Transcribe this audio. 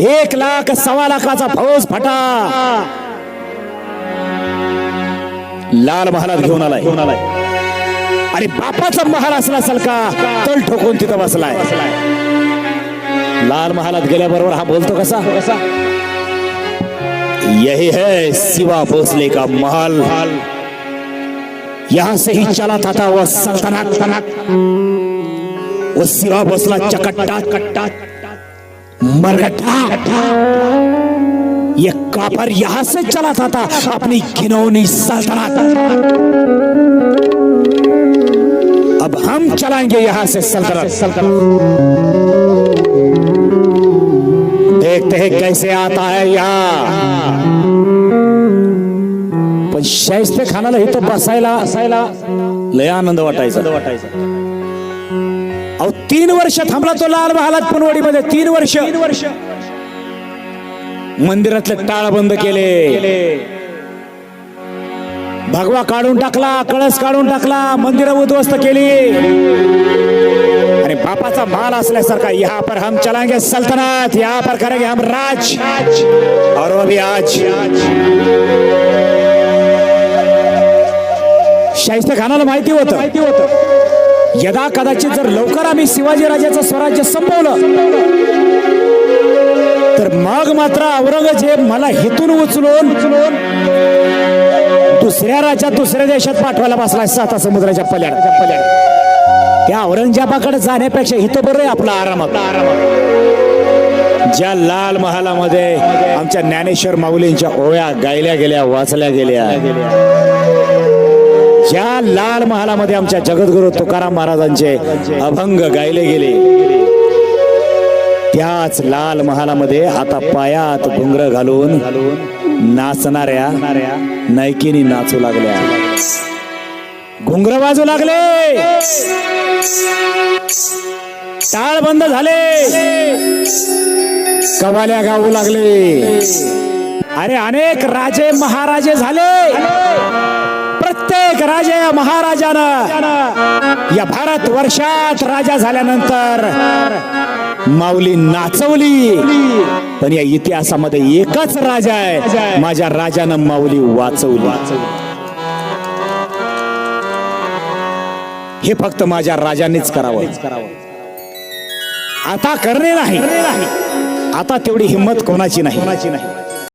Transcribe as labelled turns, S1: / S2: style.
S1: एक लाख सव्वा लाखाचा फौज फटा. लाल महालात घेऊन आलाय. घेऊन आलाय आणि बापाचा महाल असला असेल का तल ठोकून तिथं बसलाय. लाल महालात गेल्याबरोबर हा बोलतो कसा? कसा यही है शिवा भोसले का महाल. यहां से ही चला था, था वो सल्तनत. वो शिवा भोसला चकट्टा. कट्टा मरगट्टा ये कापर यहाँ से चला था, था अपनी घिनौनी सल्तनत। अब हम चलाएँगे यहाँ से सल्तनत। सल्तनत देखते हैं कैसे आता है यहाँ। पण शाहिस्ते खानाला इथं बसायला। असायला लय आनंद वाटायचा वाटायचा अहो तीन वर्ष थांबला तो लाल महालात पुनवडीमध्ये. तीन वर्ष. तीन वर्ष. मंदिरातले टाळ बंद केले. भगवा काढून टाकला कळस काढून टाकला मंदिर उद्ध्वस्त केली. आणि बापाचा माल असल्यासारखा यहाँ पर हम चलाएंगे सल्तनत यहाँ पर करेंगे हम राज. और वो भी आज. शाहिस्ते खानाला माहिती होतं. माहिती होतं. यदा कदाचित जर लवकर आम्ही शिवाजीराजाचं स्वराज्य संपवलं तर मग मात्र औरंगजेब मला हिथून उचलून उचलून दुसऱ्या राज्यात दुसऱ्या देशात पाठवायला बसला साता समुद्राच्या पल्याड. पल्याड त्या औरंगजेबाकडे जाण्यापेक्षा इथं बरं आहे आपला आरामात. आराम ज्या लाल महालामध्ये आमच्या ज्ञानेश्वर माऊलींच्या ओळ्या गायल्या गेल्या वाचल्या गेल्या ज्या लाल महालामध्ये आमच्या जगद्गुरु तुकाराम महाराजांचे अभंग गायले गेले. त्याच लाल महालामध्ये आता पायात घुंगर घालून नाचणाऱ्या नायकीनी नाचू लागल्या. घुंगर वाजू लागले. टाळ बंद झाले. कवाल्या गाऊ लागले. अरे अनेक राजे महाराजे झाले. प्रत्येक राजा या महाराजानं या भारत वर्षात राजा झाल्यानंतर माऊली नाचवली. पण या इतिहासामध्ये एकच राजा आहे. माझ्या राजानं माऊली वाचवली. हे फक्त माझ्या राजांनीच करावं. आता करणे नाही. आता तेवढी हिंमत कोणाची नाही कोणाची नाही.